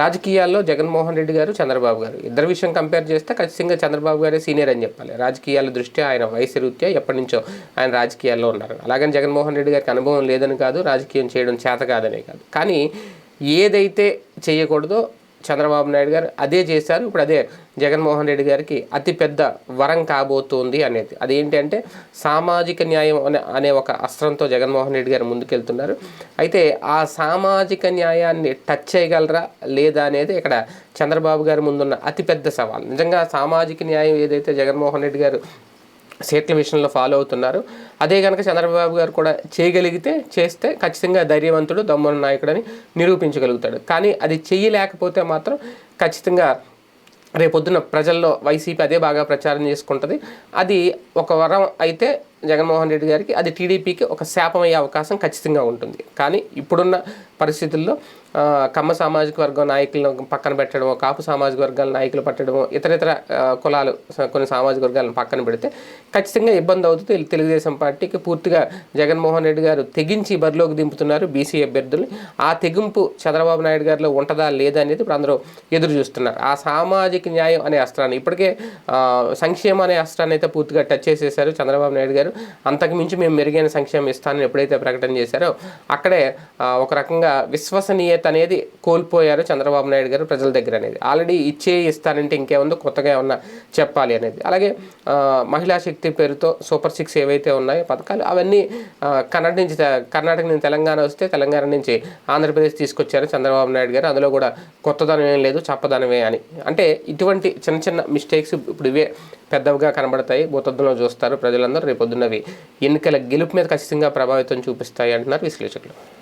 రాజకీయాల్లో జగన్మోహన్ రెడ్డి గారు చంద్రబాబు గారు. ఇద్దరు విషయం కంపేర్ చేస్తే ఖచ్చితంగా చంద్రబాబు గారే సీనియర్ అని చెప్పాలి. రాజకీయాల దృష్ట్యా ఆయన వయసు రీత్యా ఎప్పటి నుంచో ఆయన రాజకీయాల్లో ఉన్నారు. అలాగని జగన్మోహన్ రెడ్డి గారికి అనుభవం లేదని కాదు రాజకీయం చేయడం చేత కాదనే కాదు. కానీ ఏదైతే చేయకూడదో చంద్రబాబు నాయుడు గారు అదే చేశారు. ఇప్పుడు అదే జగన్మోహన్ రెడ్డి గారికి అతిపెద్ద వరం కాబోతోంది అనేది. అదేంటి అంటే సామాజిక న్యాయం అనే అనే ఒక అస్త్రంతో జగన్మోహన్ రెడ్డి గారు ముందుకెళ్తున్నారు. అయితే ఆ సామాజిక న్యాయాన్ని టచ్ చేయగలరా లేదా అనేది ఇక్కడ చంద్రబాబు గారి ముందున్న అతిపెద్ద సవాల్. నిజంగా సామాజిక న్యాయం ఏదైతే జగన్మోహన్ రెడ్డి గారు సీట్ల విషయంలో ఫాలో అవుతున్నారు. అదే కనుక చంద్రబాబు గారు కూడా చేయగలిగితే చేస్తే ఖచ్చితంగా ధైర్యవంతుడు దమ్మున నాయకుడని నిరూపించగలుగుతాడు. కానీ అది చేయలేకపోతే మాత్రం ఖచ్చితంగా రేపొద్దున ప్రజల్లో వైసీపీ అదే బాగా ప్రచారం చేసుకుంటుంది. అది ఒక వరం అయితే జగన్మోహన్ రెడ్డి గారికి అది టీడీపీకి ఒక శాపం అయ్యే అవకాశం ఖచ్చితంగా ఉంటుంది. కానీ ఇప్పుడున్న పరిస్థితుల్లో కమ్మ సామాజిక వర్గం నాయకులను పక్కన పెట్టడమో కాపు సామాజిక వర్గాల నాయకులు పట్టడమో ఇతర ఇతర కులాలు కొన్ని సామాజిక వర్గాలను పక్కన పెడితే ఖచ్చితంగా ఇబ్బంది అవుతుంది. తెలుగుదేశం పార్టీకి పూర్తిగా జగన్మోహన్ రెడ్డి గారు తెగించి బరిలోకి దింపుతున్నారు బీసీ అభ్యర్థులు ఆ తెగింపు చంద్రబాబు నాయుడు గారిలో ఉంటుందా లేదా అనేది ఇప్పుడు అందరూ ఎదురు చూస్తున్నారు. ఆ సామాజిక న్యాయం అనే అస్త్రాన్ని ఇప్పటికే సంక్షేమ సంక్షేమం అనే అస్త్రాన్ని అయితే పూర్తిగా టచ్ చేసేసారు చంద్రబాబు నాయుడు గారు. అంతకుమించి మేము మెరుగైన సంక్షేమం ఇస్తానని ఎప్పుడైతే ప్రకటన చేశారో అక్కడే ఒక రకంగా విశ్వసనీయత అనేది కోల్పోయారు చంద్రబాబు నాయుడు గారు ప్రజల దగ్గర అనేది. ఆల్రెడీ ఇచ్చే ఇస్తానంటే ఇంకేముందో కొత్తగా ఏమన్నా చెప్పాలి అనేది. అలాగే మహిళా శక్తి పేరుతో సూపర్ సిక్స్ ఏవైతే ఉన్నాయో పథకాలు అవన్నీ కన్నడ నుంచి కర్ణాటక నుంచి తెలంగాణ వస్తే తెలంగాణ నుంచి ఆంధ్రప్రదేశ్ తీసుకొచ్చారు చంద్రబాబు నాయుడు గారు. అందులో కూడా కొత్తదనం ఏం లేదు చప్పదనమే అని. అంటే ఇటువంటి చిన్న చిన్న మిస్టేక్స్ ఇప్పుడు ఇవే పెద్దవిగా కనబడతాయి. భూతద్దంలో చూస్తారు ప్రజలందరూ రేపొద్దున్నవి ఎన్నికల గెలుపు మీద ఖచ్చితంగా ప్రభావితం చూపిస్తాయి అంటున్నారు విశ్లేషకులు.